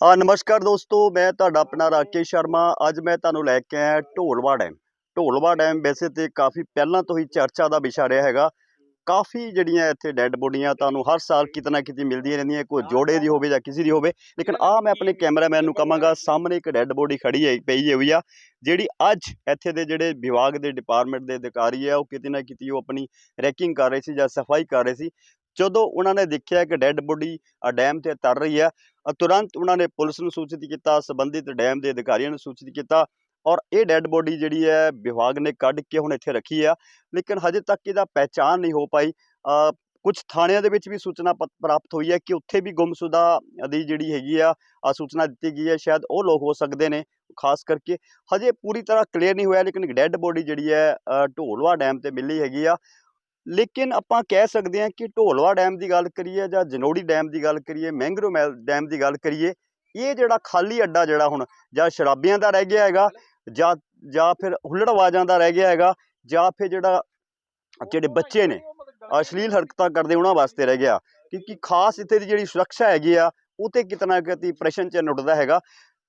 ਆ ਨਮਸਕਾਰ ਦੋਸਤੋ, ਮੈਂ ਤੁਹਾਡਾ ਆਪਣਾ ਰਾਕੇਸ਼ ਸ਼ਰਮਾ। ਅੱਜ ਮੈਂ ਤੁਹਾਨੂੰ ਲੈ ਕੇ ਆਇਆ ਢੋਲਵਾ ਡੈਮ। ਢੋਲਵਾ ਡੈਮ ਵੈਸੇ ਤੇ ਕਾਫੀ ਪਹਿਲਾਂ ਤੋਂ ਹੀ ਚਰਚਾ ਦਾ ਵਿਸ਼ਾ ਰਿਹਾ ਹੈਗਾ। ਕਾਫੀ ਜਿਹੜੀਆਂ ਇੱਥੇ ਡੈੱਡ ਬੋਡੀਆਂ ਤੁਹਾਨੂੰ ਹਰ ਸਾਲ ਕਿਤੇ ਨਾ ਕਿਤੇ ਮਿਲਦੀਆਂ ਰਹਿੰਦੀਆਂ, ਕੋਈ ਜੋੜੇ ਦੀ ਹੋਵੇ ਜਾਂ ਕਿਸੇ ਦੀ ਹੋਵੇ। ਲੇਕਿਨ ਆ ਮੈਂ ਆਪਣੇ ਕੈਮਰਾਮੈਨ ਨੂੰ ਕਹਾਂਗਾ, ਸਾਹਮਣੇ ਇੱਕ ਡੈੱਡ ਬੋਡੀ ਖੜੀ ਹੈ, ਪਈ ਹੋਈ ਆ, ਜਿਹੜੀ ਅੱਜ ਇੱਥੇ ਦੇ ਜਿਹੜੇ ਵਿਭਾਗ ਦੇ ਡਿਪਾਰਟਮੈਂਟ ਦੇ ਅਧਿਕਾਰੀ ਆ, ਉਹ ਕਿਤੇ ਨਾ ਕਿਤੇ ਉਹ ਆਪਣੀ ਰੈਕਿੰਗ ਕਰ ਰਹੇ ਸੀ ਜਾਂ ਸਫ਼ਾਈ ਕਰ ਰਹੇ ਸੀ। ਜਦੋਂ ਉਹਨਾਂ ਨੇ ਦੇਖਿਆ ਕਿ ਡੈੱਡ ਬੋਡੀ ਡੈਮ ਤੇ ਤਰ ਰਹੀ ਹੈ ਤੁਰੰਤ ਉਹਨਾਂ ਨੇ ਪੁਲਿਸ ਨੂੰ ਸੂਚਿਤ ਕੀਤਾ, ਸੰਬੰਧਿਤ ਡੈਮ ਦੇ ਅਧਿਕਾਰੀਆਂ ਨੂੰ ਸੂਚਿਤ ਕੀਤਾ ਔਰ ਇਹ ਡੈੱਡ ਬੋਡੀ ਜਿਹੜੀ ਹੈ ਵਿਭਾਗ ਨੇ ਕੱਢ ਕੇ ਹੁਣ ਇੱਥੇ ਰੱਖੀ ਆ, ਲੇਕਿਨ ਹਜੇ ਤੱਕ ਇਹਦਾ ਪਹਿਚਾਣ ਨਹੀਂ ਹੋ ਪਾਈ। ਕੁਝ ਥਾਣਿਆਂ ਦੇ ਵਿੱਚ ਵੀ ਸੂਚਨਾ ਪਤ- ਪ੍ਰਾਪਤ ਹੋਈ ਹੈ ਕਿ ਉੱਥੇ ਵੀ ਗੁੰਮਸ਼ੁਦਾ ਦੀ ਜਿਹੜੀ ਹੈਗੀ ਆ ਸੂਚਨਾ ਦਿੱਤੀ ਗਈ ਹੈ, ਸ਼ਾਇਦ ਉਹ ਲੋਕ ਹੋ ਸਕਦੇ ਨੇ, ਖਾਸ ਕਰਕੇ ਹਜੇ ਪੂਰੀ ਤਰ੍ਹਾਂ ਕਲੀਅਰ ਨਹੀਂ ਹੋਇਆ, ਲੇਕਿਨ ਡੈੱਡ ਬੋਡੀ ਜਿਹੜੀ ਹੈ ਢੋਲਵਾ ਡੈਮ ਤੇ ਮਿਲੀ ਹੈਗੀ ਆ। ਲੇਕਿਨ ਆਪਾਂ ਕਹਿ ਸਕਦੇ ਹਾਂ ਕਿ ਢੋਲਵਾ ਡੈਮ ਦੀ ਗੱਲ ਕਰੀਏ ਜਾਂ ਜਨੋੜੀ ਡੈਮ ਦੀ ਗੱਲ ਕਰੀਏ ਮੈਂਗਰੋ ਮੈਲ ਡੈਮ ਦੀ ਗੱਲ ਕਰੀਏ ਇਹ ਜਿਹੜਾ ਖਾਲੀ ਅੱਡਾ ਜਿਹੜਾ ਹੁਣ ਜਾਂ ਸ਼ਰਾਬੀਆਂ ਦਾ ਰਹਿ ਗਿਆ ਹੈਗਾ ਜਾਂ ਜਾਂ ਫਿਰ ਹੁੱਲੜਵਾਜ਼ਾਂ ਦਾ ਰਹਿ ਗਿਆ ਹੈਗਾ ਜਾਂ ਫਿਰ ਜਿਹੜਾ ਜਿਹੜੇ ਬੱਚੇ ਨੇ ਅਸ਼ਲੀਲ ਹਰਕਤਾਂ ਕਰਦੇ ਉਹਨਾਂ ਵਾਸਤੇ ਰਹਿ ਗਿਆ ਕਿਉਂਕਿ ਖਾਸ ਇੱਥੇ ਦੀ ਜਿਹੜੀ ਸੁਰੱਖਿਆ ਹੈਗੀ ਆ ਉਹ ਤੇ ਕਿਤਨਾ ਕਿਤੇ ਪ੍ਰਸ਼ਨ ਚ ਉੱਠਦਾ ਹੈਗਾ।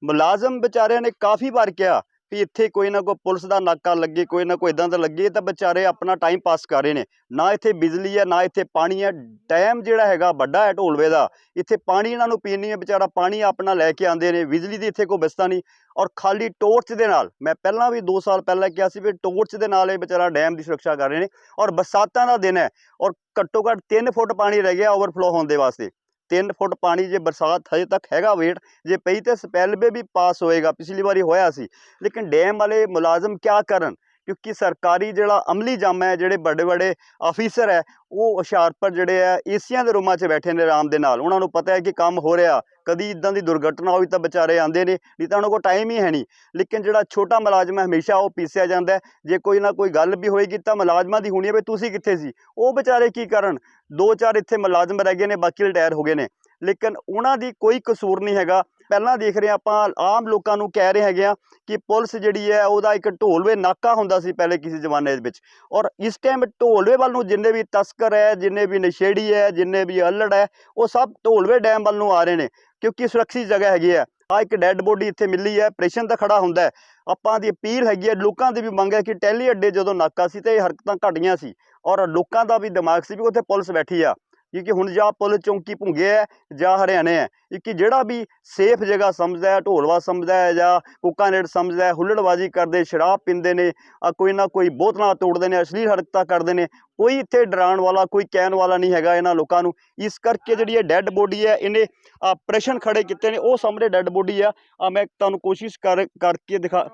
ਮੁਲਾਜ਼ਮ ਵਿਚਾਰਿਆਂ ਨੇ ਕਾਫੀ ਵਾਰ ਕਿਹਾ ਵੀ ਇੱਥੇ ਕੋਈ ਨਾ ਕੋਈ ਪੁਲਿਸ ਦਾ ਨਾਕਾ ਲੱਗੇ, ਕੋਈ ਨਾ ਕੋਈ ਇਦਾਂ ਦਾ ਲੱਗੇ, ਤਾਂ ਵਿਚਾਰੇ ਆਪਣਾ ਟਾਈਮ ਪਾਸ ਕਰ ਰਹੇ ਨੇ। ਨਾ ਇੱਥੇ ਬਿਜਲੀ ਹੈ, ਨਾ ਇੱਥੇ ਪਾਣੀ ਹੈ। ਡੈਮ ਜਿਹੜਾ ਹੈਗਾ, ਵੱਡਾ ਹੈ ਢੋਲਵੇ ਦਾ। ਇੱਥੇ ਪਾਣੀ ਇਹਨਾਂ ਨੂੰ ਪੀਣ ਨਹੀਂ ਹੈ, ਵਿਚਾਰਾ ਪਾਣੀ ਆਪਣਾ ਲੈ ਕੇ ਆਉਂਦੇ ਨੇ। ਬਿਜਲੀ ਦੀ ਇੱਥੇ ਕੋਈ ਵਿਵਸਥਾ ਨਹੀਂ। ਔਰ ਖਾਲੀ ਟੋਰਚ ਦੇ ਨਾਲ, ਮੈਂ ਪਹਿਲਾਂ ਵੀ 2 ਸਾਲ ਪਹਿਲਾਂ ਕਿਹਾ ਸੀ ਵੀ ਟੋਰਚ ਦੇ ਨਾਲ ਇਹ ਵਿਚਾਰਾ ਡੈਮ ਦੀ ਸੁਰੱਖਿਆ ਕਰ ਰਹੇ ਨੇ। ਔਰ ਬਰਸਾਤਾਂ ਦਾ ਦਿਨ ਹੈ, ਔਰ ਘੱਟੋ ਘੱਟ 3 ਫੁੱਟ ਪਾਣੀ ਰਹਿ ਗਿਆ ਓਵਰਫਲੋ ਹੋਣ ਦੇ ਵਾਸਤੇ। 3 ਫੁੱਟ ਪਾਣੀ ਜੇ ਬਰਸਾਤ ਹਜੇ ਤੱਕ ਹੈਗਾ ਵੇਟ ਜੇ ਪਈ ਤੇ ਸਪੈਲਵੇ ਵੀ ਪਾਸ ਹੋਏਗਾ, ਪਿਛਲੀ ਵਾਰੀ ਹੋਇਆ ਸੀ। ਲੇਕਿਨ ਡੈਮ ਵਾਲੇ ਮੁਲਾਜ਼ਮ ਕਿਆ ਕਰਨ? ਕਿਉਂਕਿ ਸਰਕਾਰੀ ਜਿਹੜਾ ਅਮਲੀ ਜਾਮਾ ਹੈ, ਜਿਹੜੇ ਵੱਡੇ ਵੱਡੇ ਅਫੀਸਰ ਹੈ, ਉਹ ਹੁਸ਼ਿਆਰਪੁਰ ਜਿਹੜੇ ਆ ਏਸੀਆਂ ਦੇ ਰੂਮਾਂ 'ਚ ਬੈਠੇ ਨੇ ਆਰਾਮ ਦੇ ਨਾਲ। ਉਹਨਾਂ ਨੂੰ ਪਤਾ ਹੈ ਕਿ ਕੰਮ ਹੋ ਰਿਹਾ। ਕਦੀ ਇਦਾਂ ਦੀ ਦੁਰਘਟਨਾ ਹੋਈ ਤਾਂ ਵਿਚਾਰੇ ਆਂਦੇ ਨੇ, ਨਹੀਂ ਤਾਂ ਉਹਨਾਂ ਕੋਲ ਟਾਈਮ ਹੀ ਹੈ ਨਹੀਂ। ਲੇਕਿਨ ਜਿਹੜਾ ਛੋਟਾ ਮੁਲਾਜ਼ਮ ਹੈ, ਹਮੇਸ਼ਾ ਉਹ ਪੀਸਿਆ ਜਾਂਦਾ ਜੇ ਕੋਈ ਨਾ ਕੋਈ ਗੱਲ ਵੀ ਹੋਏਗੀ ਤਾਂ ਮੁਲਾਜ਼ਮਾਂ ਦੀ ਹੋਣੀ ਹੈ ਵੀ ਤੁਸੀਂ ਕਿੱਥੇ ਸੀ? ਉਹ ਵਿਚਾਰੇ ਕੀ ਕਰਨ? ਦੋ ਚਾਰ ਇੱਥੇ ਮੁਲਾਜ਼ਮ ਰਹਿ ਗਏ ਨੇ, ਬਾਕੀ ਰਿਟਾਇਰ ਹੋ ਗਏ ਨੇ। ਲੇਕਿਨ ਉਹਨਾਂ ਦੀ ਕੋਈ ਕਸੂਰ ਨਹੀਂ ਹੈਗਾ। ਪਹਿਲਾਂ ਦੇਖ ਰਹੇ ਹਾਂ ਆਪਾਂ, ਆਮ ਲੋਕਾਂ ਨੂੰ ਕਹਿ ਰਹੇ ਹੈਗੇ ਆ ਕਿ ਪੁਲਿਸ ਜਿਹੜੀ ਹੈ ਉਹਦਾ ਇੱਕ ਢੋਲਵੇ ਨਾਕਾ ਹੁੰਦਾ ਸੀ ਪਹਿਲੇ ਕਿਸੇ ਜ਼ਮਾਨੇ ਦੇ ਵਿੱਚ। ਔਰ ਇਸ ਟਾਈਮ ਢੋਲਵੇ ਵੱਲ ਨੂੰ ਜਿੰਨੇ ਵੀ ਤਸਕਰ ਹੈ, ਜਿੰਨੇ ਵੀ ਨਸ਼ੇੜੀ ਹੈ, ਜਿੰਨੇ ਵੀ ਅਲੜ ਹੈ, ਉਹ ਸਭ ਢੋਲਵੇ ਡੈਮ ਵੱਲ ਨੂੰ ਆ ਰਹੇ ਨੇ, ਕਿਉਂਕਿ ਸੁਰੱਖਿਅਤ ਜਗ੍ਹਾ ਹੈਗੀ ਹੈ। ਆ ਇੱਕ ਡੈੱਡ ਬੋਡੀ ਇੱਥੇ ਮਿਲੀ ਹੈ, ਆਪਰੇਸ਼ਨ ਤਾਂ ਖੜਾ ਹੁੰਦਾ ਹੈ। ਆਪਾਂ ਦੀ ਅਪੀਲ ਹੈਗੀ ਹੈ, ਲੋਕਾਂ ਦੀ ਵੀ ਮੰਗ ਹੈ ਕਿ ਟੈਲੀ ਅੱਡੇ ਜਦੋਂ ਨਾਕਾ ਸੀ ਤੇ ਇਹ ਹਰਕਤਾਂ ਘਟੀਆਂ ਸੀ। ਔਰ ਲੋਕਾਂ ਦਾ ਵੀ ਦਿਮਾਗ ਸੀ ਵੀ ਉੱਥੇ ਪੁਲਿਸ ਬੈਠੀ ਆ। ਕਿਉਂਕਿ ਹੁਣ ਜਾਂ ਪੁਲਿਸ ਚੌਂਕੀ ਭੁੰਗੇ ਹੈ ਜਾਂ ਹਰਿਆਣੇ ਹੈ ਕਿ ਜਿਹੜਾ ਵੀ ਸੇਫ ਜਗ੍ਹਾ ਸਮਝਦਾ ਹੈ ਢੋਲਵਾ ਸਮਝਦਾ ਹੈ ਜਾਂ ਕੁੱਕਾਨੇੜ ਸਮਝਦਾ ਹੈ ਹੁੱਲੜਬਾਜ਼ੀ ਕਰਦੇ, ਸ਼ਰਾਬ ਪੀਂਦੇ ਨੇ, ਆ ਕੋਈ ਨਾ ਕੋਈ ਬੋਤਲਾਂ ਤੋੜਦੇ ਨੇ, ਅਸ਼ਲੀਲ ਹਰਕਤਾਂ ਕਰਦੇ ਨੇ, ਕੋਈ ਇੱਥੇ ਡਰਾਉਣ ਵਾਲਾ, ਕੋਈ ਕਹਿਣ ਵਾਲਾ ਨਹੀਂ ਹੈਗਾ ਇਹਨਾਂ ਲੋਕਾਂ ਨੂੰ। ਇਸ ਕਰਕੇ ਜਿਹੜੀ ਇਹ ਡੈੱਡ ਬੋਡੀ ਹੈ ਇਹਨੇ ਆ ਪ੍ਰਸ਼ਨ ਖੜੇ ਕੀਤੇ ਨੇ, ਉਹ ਸਾਹਮਣੇ ਡੈੱਡ ਬੋਡੀ ਆ। ਆ ਮੈਂ ਤੁਹਾਨੂੰ ਕੋਸ਼ਿਸ਼ ਕਰ, ਕਰਕੇ ਦਿਖਾ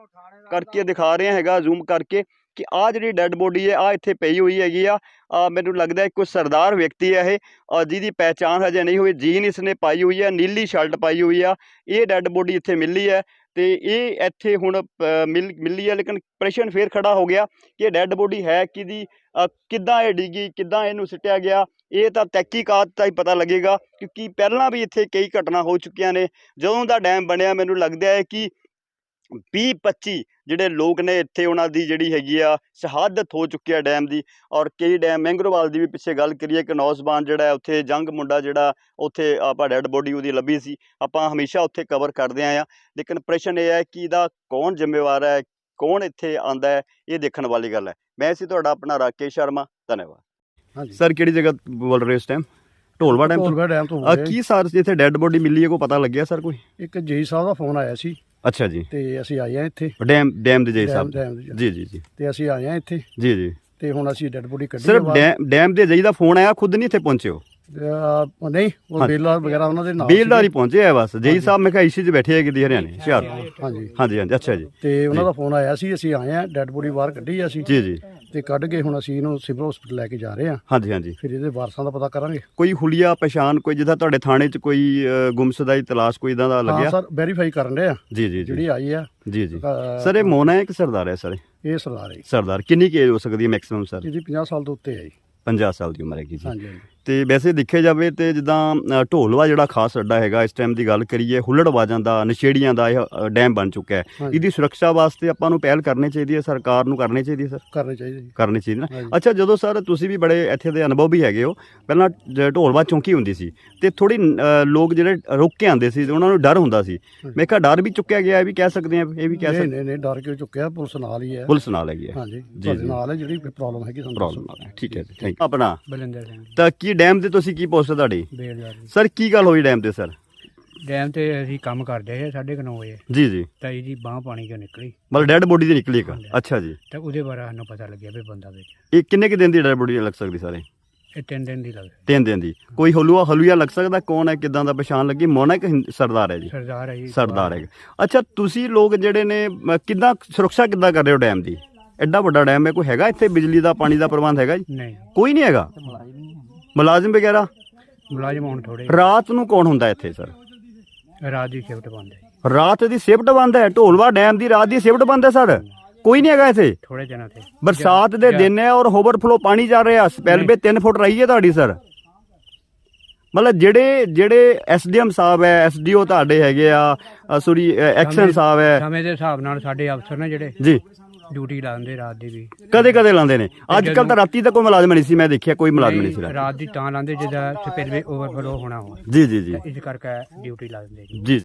ਕਰਕੇ ਦਿਖਾ ਰਿਹਾ ਹੈਗਾ, ਜ਼ੂਮ ਕਰਕੇ। ਕਿ ਆ ਜਿਹੜੀ ਡੈੱਡ ਬੋਡੀ ਹੈ ਆ ਇੱਥੇ ਪਈ ਹੋਈ ਹੈਗੀ ਆ। ਮੈਨੂੰ ਲੱਗਦਾ ਹੈ ਕੋਈ ਸਰਦਾਰ ਵਿਅਕਤੀ ਹੈ ਇਹ। ਜਿਹਦੀ ਪਹਿਚਾਣ ਹਜੇ ਨਹੀਂ ਹੋਈ। ਜੀਨ ਇਸਨੇ ਪਾਈ ਹੋਈ ਹੈ, ਨੀਲੀ ਸ਼ਰਟ ਪਾਈ ਹੋਈ ਆ। ਇਹ ਡੈੱਡ ਬੋਡੀ ਇੱਥੇ ਮਿਲੀ ਹੈ ਤੇ ਇਹ ਇੱਥੇ ਹੁਣ ਮਿਲ, ਮਿਲੀ ਹੈ, ਲੇਕਿਨ ਪ੍ਰਸ਼ਨ ਫੇਰ ਖੜਾ ਹੋ ਗਿਆ ਕਿ ਇਹ ਡੈੱਡ ਬੋਡੀ ਹੈ ਕਿਹਦੀ ਕਿੱਦਾਂ ਇਹ ਡਿੱਗੀ, ਕਿੱਦਾਂ ਇਹਨੂੰ ਸਿੱਟਿਆ ਗਿਆ? ਇਹ ਤਾਂ ਤਹਿਕੀਕਾਤ ਦਾ ਹੀ ਪਤਾ ਲੱਗੇਗਾ, ਕਿਉਂਕਿ ਪਹਿਲਾਂ ਵੀ ਇੱਥੇ ਕਈ ਘਟਨਾ ਹੋ ਚੁੱਕੀਆਂ ਨੇ। ਜਦੋਂ ਦਾ ਡੈਮ ਬਣਿਆ, ਮੈਨੂੰ ਲੱਗਦਾ ਹੈ ਕਿ 20 25 ਜਿਹੜੇ ਲੋਕ ਨੇ ਇੱਥੇ ਉਹਨਾਂ ਦੀ ਜਿਹੜੀ ਹੈਗੀ ਆ ਸ਼ਹਾਦਤ ਹੋ ਚੁੱਕੀ ਆ ਡੈਮ ਦੀ ਔਰ ਕਈ ਡੈਮ ਮੈਂਗਰੋਵਾਲ ਦੀ ਵੀ ਪਿੱਛੇ ਗੱਲ ਕਰੀਏ ਕਿ ਨੌਜਵਾਨ ਜਿਹੜਾ ਹੈ ਉੱਥੇ ਜੰਗ ਮੁੰਡਾ ਜਿਹੜਾ ਉੱਥੇ ਆਪਾਂ ਡੈਡ ਬੋਡੀ ਉਹਦੀ ਲੱਭੀ ਸੀ ਆਪਾਂ ਹਮੇਸ਼ਾ ਉੱਥੇ ਕਵਰ ਕਰਦੇ ਆਏ ਆ ਲੇਕਿਨ ਪ੍ਰਸ਼ਨ ਇਹ ਹੈ ਕਿ ਇਹਦਾ ਕੌਣ ਜ਼ਿੰਮੇਵਾਰ ਹੈ ਕੌਣ ਇੱਥੇ ਆਂਦਾ ਹੈ ਇਹ ਦੇਖਣ ਵਾਲੀ ਗੱਲ ਹੈ। ਮੈਂ ਸੀ ਤੁਹਾਡਾ ਆਪਣਾ ਰਾਕੇਸ਼ ਸ਼ਰਮਾ ਧੰਨਵਾਦ। ਹਾਂਜੀ। ਸਰ ਕਿਹੜੀ ਜਗ੍ਹਾ ਬੋਲ ਰਹੇ ਹੋ ਇਸ ਟਾਈਮ ਢੋਲਵਾ ਡੈਮ ਤੋਂ? ਢੋਲਵਾ ਡੈਮ ਤੋਂ ਕੀ ਸਰ ਇੱਥੇ ਡੈਡ ਬੋਡੀ ਮਿਲੀ ਹੈ ਕੋਈ ਪਤਾ ਲੱਗਿਆ ਸਰ ਕੋਈ? ਇੱਕ ਜੀ ਸਾਹਿਬ ਦਾ ਫੋਨ ਆਇਆ ਸੀ। ਅੱਛਾ ਜੀ। ਤੇ ਅਸੀਂ ਆਏ ਆ ਇੱਥੇ। ਡੈਮ ਡੈਮ ਦੇ ਜੈ ਸਾਹਿਬ ਡੈਮ ਜੀ ਜੀ ਜੀ। ਤੇ ਅਸੀਂ ਆਏ ਆ ਇੱਥੇ। ਜੀ ਜੀ। ਤੇ ਹੁਣ ਅਸੀਂ ਡੈਡ ਬੋਡੀ ਕੱਢੀ ਸਿਰਫ ਆ। ਡੈਮ ਡੈਮ ਦੇ ਜਈ ਦਾ ਫੋਨ ਆਇਆ ਖੁਦ ਨਹੀਂ ਇੱਥੇ ਪਹੁੰਚੇ ਹੋ ਅਹ, ਉਹ ਨਹੀਂ ਉਹ ਹਾਂਜੀ। ਬੇਲਾ ਵਗੈਰਾ ਉਹਨਾਂ ਦੇ ਨਾਲ ਬੇਲਦਾਰ ਹੀ ਸੀਗੇ। ਪਹੁੰਚੇ ਆ ਬਸ। ਜਈ ਸਾਹਿਬ ਮੈਂ ਕਿਹਾ ਇਸ਼ੀ 'ਚ ਬੈਠੇ ਹੈਗੇ ਦੀ ਹਰਿਆਣੇ ਹੁਸ਼ਿਆਰਪੁਰ। ਹਾਂਜੀ। ਹਾਂਜੀ ਹਾਂਜੀ ਅੱਛਾ ਜੀ। ਤੇ ਉਹਨਾਂ ਦਾ ਫੋਨ ਆਇਆ ਸੀ ਅਸੀਂ ਆਏ ਆ ਡੈਡ ਬੋਡੀ ਬਾਹਰ ਕੱਢੀ ਆ ਅਸੀਂ। ਜੀ ਜੀ। ਤੇ ਕੱਢ ਕੇ ਹੁਣ ਅਸੀਂ ਇਹਨੂੰ ਸਿਵਲ ਹਸਪੀਟਲ ਲੈ ਕੇ ਜਾ ਰਹੇ ਆ ਹਾਂਜੀ ਹਾਂਜੀ। ਫਿਰ ਇਹਦੇ ਵਾਰਸਾਂ ਦਾ ਪਤਾ ਕਰਾਂਗੇ। ਕੋਈ ਹੁਲੀਆ ਪਛਾਣ ਕੋਈ ਜਿੱਦਾਂ ਤੁਹਾਡੇ ਥਾਣੇ 'ਚ ਕੋਈ ਅ, ਗੁੰਮਸ਼ੁਦਾ ਦੀ ਤਲਾਸ਼ ਕੋਈ ਇਦਾਂ ਦਾ ਹਾਂ ਲੱਗਿਆ? ਸਰ ਵੈਰੀਫਾਈ ਕਰਨ ਰਹੇ ਆ। ਜੀ ਜੀ ਜੀ। ਜਿਹੜੀ ਆਈ ਆ। ਜੀ ਜੀ। ਸਰ ਇਹ ਮੋਨਾ ਹੈ ਕਿ ਸਰਦਾਰ ਹੈ ਸਰ ਇਹ? ਸਰਦਾਰ ਹੈ ਸਰਦਾਰ। ਕਿੰਨੀ ਕੀ ਏਜ ਹੋ ਸਕਦੀ ਹੈ ਮੈਕਸਿਮਮ ਸਰ? ਇਹਦੀ 50 ਸਾਲ ਤੋਂ ਉੱਤੇ ਹੈ ਜੀ। 50 ਸਾਲ ਦੀ ਉਮਰ ਹੈਗੀ ਜੀ। ਹਾਂਜੀ ਹਾਂਜੀ। ਤੇ ਵੈਸੇ ਦੇਖਿਆ ਜਾਵੇ ਤੇ ਜਿੱਦਾਂ ਢੋਲਵਾ ਜਿਹੜਾ ਖਾਸ ਅੱਡਾ ਹੈਗਾ ਇਸ ਟਾਈਮ ਦੀ ਗੱਲ ਕਰੀਏ ਹੁੱਲੜਬਾਜ਼ਾਂ ਦਾ ਨਸ਼ੇੜੀਆਂ ਦਾ ਇਹ ਡੈਮ ਬਣ ਚੁੱਕਾ ਹੈ। ਇਹਦੀ ਸੁਰੱਖਿਆ ਵਾਸਤੇ ਆਪਾਂ ਨੂੰ ਪਹਿਲ ਕਰਨੀ ਚਾਹੀਦੀ ਹੈ ਸਰਕਾਰ ਨੂੰ ਕਰਨੀ ਚਾਹੀਦੀ ਹੈ ਸਰ? ਕਰਨੇ ਚਾਹੀਦੇ ਕਰਨੀ ਚਾਹੀਦੀ ਨਾ। ਅੱਛਾ ਜਦੋਂ ਸਰ ਤੁਸੀਂ ਵੀ ਬੜੇ ਇੱਥੇ ਦੇ ਅਨੁਭਵ ਵੀ ਹੈਗੇ ਹੋ ਪਹਿਲਾਂ ਢੋਲਵਾ ਚੌਂਕੀ ਹੁੰਦੀ ਸੀ ਤੇ ਥੋੜੀ ਲੋਕ ਜਿਹੜੇ ਰੁੱਕ ਕੇ ਆਉਂਦੇ ਸੀ ਉਹਨਾਂ ਨੂੰ ਡਰ ਹੁੰਦਾ ਸੀ। ਮੈਂ ਕਿਹਾ ਡਰ ਵੀ ਚੁੱਕਿਆ ਗਿਆ ਇਹ ਵੀ ਕਹਿ ਸਕਦੇ ਆ ਇਹ ਵੀ ਕਹਿ ਸਕਦੇ ਨਹੀਂ ਨਹੀਂ ਡਰ ਕਿਉਂ ਚੁੱਕਿਆ? ਪੁਲਿਸ ਨਾਲ ਹੀ ਹੈ। ਪੁਲਿਸ ਨਾਲ ਹੈਗੀ ਹੈ। ਹਾਂਜੀ ਜੀ। ਨਾਲ ਹੈ ਜਿਹੜੀ ਪ੍ਰੋਬਲਮ ਹੈਗੀ ਸਾਨੂੰ ਪ੍ਰੋਬਲਮ ਨਾਲ ਹੈ। ਠੀਕ ਹੈ ਜੀ ਥੈਂਕ ਆਪਣਾ ਬਲਿੰਦਰ ਸਿੰਘ ਤਾਂ ਕੀ ਡੈਮ ਤੇ ਤੁਸੀਂ ਕੀ ਪੋਸਟ ਹੈ ਤੁਹਾਡੀ? ਬੇਲਦਾਰ ਜੀ। ਸਰ ਕੀ ਗੱਲ ਹੋਈ ਡੈਮ ਤੇ ਸਰ ਡੈਮ ਤੇ ਅਸੀਂ ਕੰਮ ਕਰਦੇ ਸੀ ਸਾਢੇ ਕੁ ਨੌ ਵਜੇ। ਜੀ ਜੀ। ਤਾਂ ਇਹਦੀ ਬਾਹ ਪਾਣੀ ਚੋਂ ਨਿਕਲੀ। ਮਤਲਬ ਡੈਡ ਬੋਡੀ ਦੀ ਨਿਕਲੀ ਇੱਕ। ਅੱਛਾ ਜੀ। ਤਾਂ ਉਹਦੇ ਬਾਰੇ ਸਾਨੂੰ ਪਤਾ ਲੱਗਿਆ ਵੀ ਬੰਦਾ ਵਿੱਚ। ਇਹ ਕਿੰਨੇ ਕਿ ਦਿਨ ਦੀ ਡੈਡ ਬੋਡੀ ਲੱਗ ਸਕਦੀ ਸਾਰੇ? ਇਹ ਤਿੰਨ ਦਿਨ ਦੀ ਲੱਗ ਤਿੰਨ ਦਿਨ ਦੀ। ਕੋਈ ਹਲੂਆ ਹਲੂਆ ਲੱਗ ਸਕਦਾ? ਕੌਣ ਹੈ? ਕਿਦਾਂ ਦਾ ਪਛਾਣ ਲੱਗੀ? ਮੋਨਾ ਕਿ ਹਿੰਦ- ਸਰਦਾਰ ਹੈ ਜੀ? ਸਰਦਾਰ ਹੈ ਜੀ। ਸਰਦਾਰ ਹੈ। ਅੱਛਾ ਤੁਸੀਂ ਲੋਕ ਜਿਹੜੇ ਨੇ ਮ, ਕਿੱਦਾਂ ਸੁਰੱਖਿਆ ਕਿੱਦਾਂ ਕਰ ਰਹੇ ਹੋ ਡੈਮ ਦੀ? ਐਡਾ ਵੱਡਾ ਡੈਮ ਹੈ ਕੋਈ ਹੈਗਾ ਇੱਥੇ ਬਿਜਲੀ ਦਾ ਪਾਣੀ ਦਾ ਪ੍ਰਬੰਧ ਹੈਗਾ ਜੀ? ਨਹੀਂ। ਕੋਈ ਨਹੀਂ ਹੈਗਾ? ਮੁਲਾਜ਼ਮ ਵਗੈਰਾ? ਮੁਲਾਜ਼ਮ ਹੁਣ ਥੋੜੇ ਰਾਤ ਨੂੰ ਕੌਣ ਹੁੰਦਾ ਇੱਥੇ ਸਰ? ਰਾਤ ਦੀ ਸ਼ਿਫਟ ਬੰਦ ਹੈ। ਰਾਤ ਦੀ ਸ਼ਿਫਟ ਬੰਦ ਹੈ? ਢੋਲਵਾ ਡੈਮ ਦੀ ਰਾਤ ਦੀ ਸ਼ਿਫਟ ਬੰਦ ਹੈ ਸਰ? ਕੋਈ ਨਹੀਂ ਹੈਗਾ ਇੱਥੇ? ਥੋੜੇ ਦਿਨਾਂ ਤੇ। ਬਰਸਾਤ ਦੇ ਦਿਨ ਹੈ ਔਰ ਓਵਰਫਲੋ ਪਾਣੀ ਜਾ ਰਿਹਾ। ਸਪੈਲ ਵੀ 3 ਫੁੱਟ ਰਹੀ ਹੈ ਤੁਹਾਡੀ ਸਰ। ਮਤਲਬ ਜਿਹੜੇ ਜਿਹੜੇ ਐਸਡੀਐਮ ਸਾਹਿਬ ਹੈ ਐਸਡੀਓ ਤੁਹਾਡੇ ਹੈਗੇ ਆ ਸੋਰੀ ਐਕਸ਼ਨ ਸਾਹਿਬ ਹੈ। ਸਮੇਂ ਦੇ ਹਿਸਾਬ ਨਾਲ ਸਾਡੇ ਅਫਸਰ ਨੇ ਜਿਹੜੇ ਜੀ। ਡਿਊਟੀ ਲਾਉਂਦੇ ਰਾਤ ਦੀ ਵੀ। ਕਦੇ ਕਦੇ ਲਾਉਂਦੇ ਨੇ। ਅੱਜ ਕੱਲ ਤਾਂ ਰਾਤੀ ਤਾਂ ਕੋਈ ਮੁਲਾਜ਼ਮ ਨਹੀਂ ਸੀ ਮੈਂ ਦੇਖਿਆ ਕੋਈ ਮੁਲਾਜ਼ਮ ਨਹੀਂ ਸੀ ਰਾਤੀ। ਰਾਤ ਦੀ ਤਾਂ ਲਾਉਂਦੇ ਜਿਹਦਾ ਸਪਿਲਵੇ ਓਵਰਫਲੋ ਹੋਣਾ ਹੋ ਜੀ ਜੀ ਜੀ। ਇਸ ਕਰਕੇ ਡਿਊਟੀ ਲਾ ਦਿੰਦੇ ਜੀ ਜੀ।